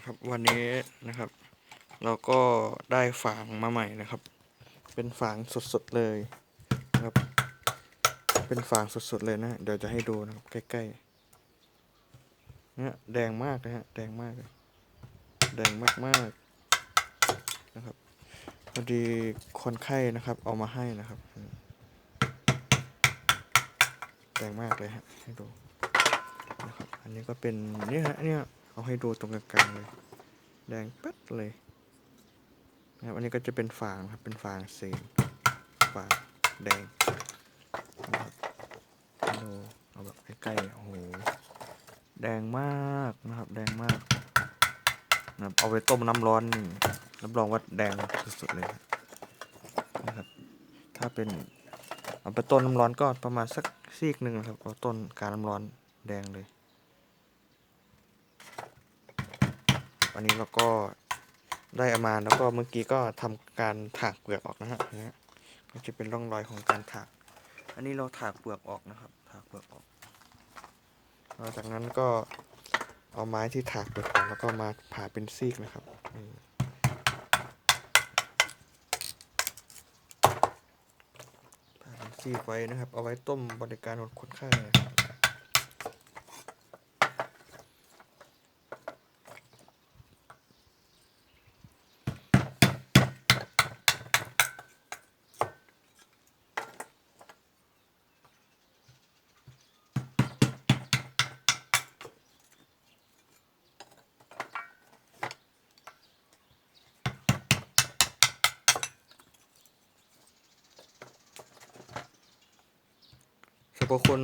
นะครับ วันนี้นะครับ เราก็ได้ฝางมาใหม่นะครับ เป็นฝางสดๆเลยนะครับ เป็นฝางสดๆเลยนะ เดี๋ยวจะให้ดูนะครับใกล้ๆเนี่ยแดงมากนะฮะแดงมากเลยแดงมากๆนะครับพอดีคนไข้นะครับ เอามาให้นะครับแดงมากเลยฮะให้ดูนะครับ อันนี้ก็เป็นนี่ฮะเนี่ย เอาให้ดูตรงกลางๆเลย แดงปั๊ดเลยนะครับอันนี้ก็จะเป็นฝางครับเป็นฝางเศษฝางแดงนะครับดูเอาแบบใกล้ๆโอ้โหแดงมากนะครับ แดงมากนะครับเอาไปต้มน้ำร้อนรับรองว่าแดงสุดๆเลยนะครับ ถ้าเป็นเอาไปต้นน้ำร้อนก็ประมาณสักซีกหนึ่งครับเอาต้นการน้ำร้อนแดงเลย อันนี้เราก็ได้อามาแล้วก็เมื่อกี้ก็ทำการถากเปลือกออกนะฮะนะฮะก็จะเป็นร่องรอยของการถาก อันนี้เราถากเปลือกออกนะครับถากเปลือกออกหลังจากนั้นก็เอาไม้ที่ถากเปลือกออกแล้วก็มาผ่าเป็นซีกนะครับผ่าเป็นซีกไว้นะครับ เอาไว้ต้มบริการคนไข้นะครับ รรพคุณ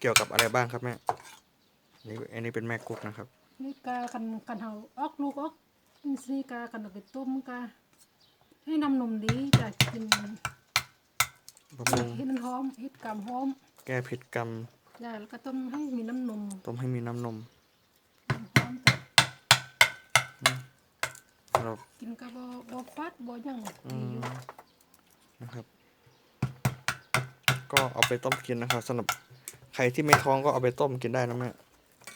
เกี่ยวกับอะไรบ้างครับแม่อันนี่อันนี้เป็นแม่กุ๊กนะครับนี่กากันกันเฮาออกลูกออกอินทรีย์กากันเอาไปต้มกาให้น้ำนมดีจะกินบำรุงเห็ดมันหอมเห็ดกำหอม แก้พิษกรรมจ้าแล้วก็ต้มให้มีน้ำนมต้มให้มีน้ำนมหอมจ้ะเรากินกะบ่บ่ฟัดบ่หยังอืดีมอยู่นะครับ ก็เอาไปต้มกินนะครับสำหรับใครที่ไม่ท้องก็เอาไปต้มกินได้นะแม่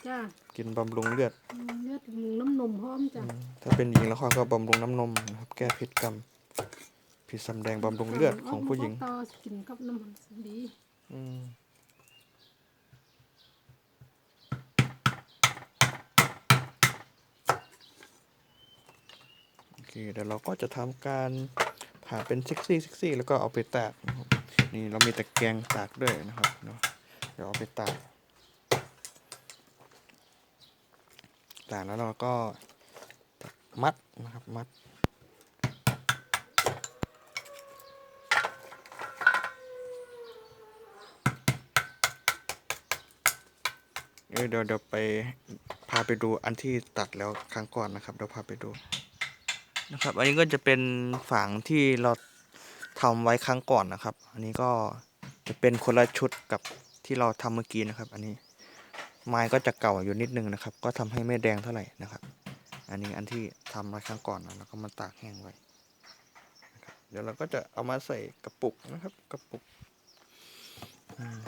จ้ากินบำรุงเลือดอืมเลือดหมูน้ำนมหอมจ้ะถ้าเป็นหญิงแล้วก็บำรุงน้ำนมนะครับแก้พิษกรรมพิษสำแดงบำรุงเลือดของผู้หญิงกลูกออกต่อกินกับน้ำมันดีอืมโอเคเดี๋ยวเราก็จะทำการผ่าเป็นซิกซี่ซิกซี่แล้วก็เอาไปตากนะครับ นี่เรามีตะแกรงตากด้วยนะครับเนาะเดี๋ยวเอาไปตากตากแล้วเราก็มัดนะครับมัดเอ้ยเดี๋ยวเดี๋ยวไปพาไปดูอันที่ตัดแล้วครั้งก่อนนะครับเดี๋ยวพาไปดูนะครับ อันนี้ก็จะเป็นฝางที่เรา ทำไว้ครั้งก่อนนะครับ อันนี้ก็จะเป็นคนละชุดกับที่เราทำเมื่อกี้นะครับ อันนี้ไม้ก็จะเก่าอยู่นิดนึงนะครับ ก็ทำให้ไม่แดงเท่าไหร่นะครับ อันนี้อันที่ทำไว้ครั้งก่อนนะแล้วก็มาตากแห้งไว้เดี๋ยวเราก็จะเอามาใส่กระปุกนะครับ กระปุกอืม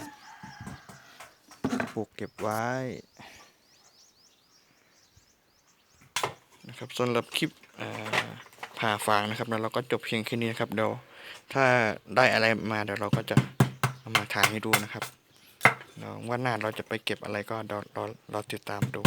ปลูกเก็บไว้นะครับสำหรับคลิปผ่าฟางนะครับแล้วเราก็จบเพียงแค่นี้นะครับเดี๋ยว ถ้าได้อะไรมาเดี๋ยวเราก็จะเอามาถ่ายให้ดูนะครับวันหน้าเราจะไปเก็บอะไรก็เราเราติดตามดู